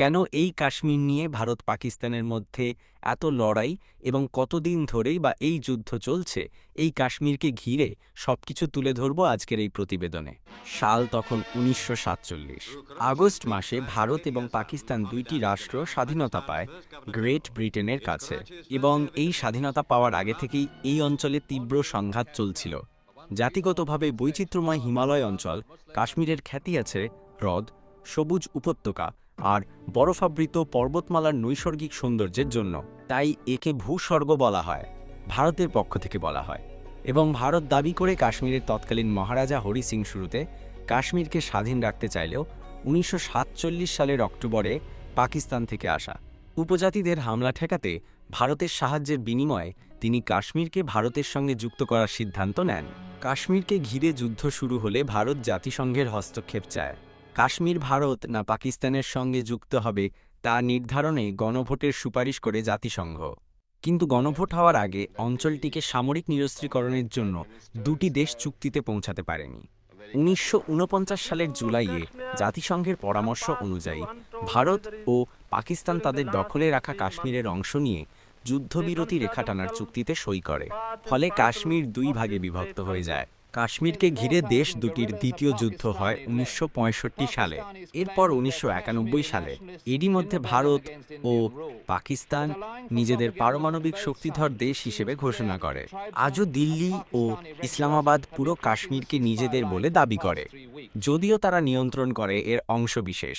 কেন এই কাশ্মীর নিয়ে ভারত পাকিস্তানের মধ্যে এত লড়াই এবং কতদিন ধরেই বা এই যুদ্ধ চলছে? এই কাশ্মীরকে ঘিরে সবকিছু তুলে ধরব আজকের এই প্রতিবেদনে। সাল তখন উনিশশো সাতচল্লিশ। আগস্ট মাসে ভারত এবং পাকিস্তান দুইটি রাষ্ট্র স্বাধীনতা পায় গ্রেট ব্রিটেনের কাছে এবং এই স্বাধীনতা পাওয়ার আগে থেকেই এই অঞ্চলে তীব্র সংঘাত চলছিল। জাতিগতভাবে বৈচিত্র্যময় হিমালয় অঞ্চল, কাশ্মীরের খ্যাতি আছে হ্রদ, সবুজ উপত্যকা আর বরফাবৃত পর্বতমালার নৈসর্গিক সৌন্দর্যের জন্য। তাই একে ভূস্বর্গ বলা হয়, ভারতের পক্ষ থেকে বলা হয়। এবং ভারত দাবি করে কাশ্মীরের তৎকালীন মহারাজা হরি সিং শুরুতে কাশ্মীরকে স্বাধীন রাখতে চাইলেও উনিশশো সাতচল্লিশ সালের অক্টোবরে পাকিস্তান থেকে আসা উপজাতিদের হামলা ঠেকাতে ভারতের সাহায্যের বিনিময়ে তিনি কাশ্মীরকে ভারতের সঙ্গে যুক্ত করার সিদ্ধান্ত নেন। কাশ্মীরকে ঘিরে যুদ্ধ শুরু হলে ভারত জাতিসংঘের হস্তক্ষেপ চায়। কাশ্মীর ভারত না পাকিস্তানের সঙ্গে যুক্ত হবে তা নির্ধারণে গণভোটের সুপারিশ করে জাতিসংঘ। কিন্তু গণভোট হওয়ার আগে অঞ্চলটিকে সামরিক নিরস্ত্রীকরণের জন্য দুটি দেশ চুক্তিতে পৌঁছাতে পারেনি। উনিশশো ঊনপঞ্চাশ সালের জুলাইয়ে জাতিসংঘের পরামর্শ অনুযায়ী ভারত ও পাকিস্তান তাদের দখলে রাখা কাশ্মীরের অংশ নিয়ে যুদ্ধবিরতি রেখা টানার চুক্তিতে সই করে। ফলে কাশ্মীর দুই ভাগে বিভক্ত হয়ে যায়। কাশ্মীরকে ঘিরে দেশ দুটির দ্বিতীয় যুদ্ধ হয় উনিশশো পঁয়ষট্টি সালে। এরপর উনিশশো একানব্বই সালে এরই মধ্যে ভারত ও পাকিস্তান নিজেদের পারমাণবিক শক্তিধর দেশ হিসেবে ঘোষণা করে। আজও দিল্লি ও ইসলামাবাদ পুরো কাশ্মীরকে নিজেদের বলে দাবি করে, যদিও তারা নিয়ন্ত্রণ করে এর অংশবিশেষ।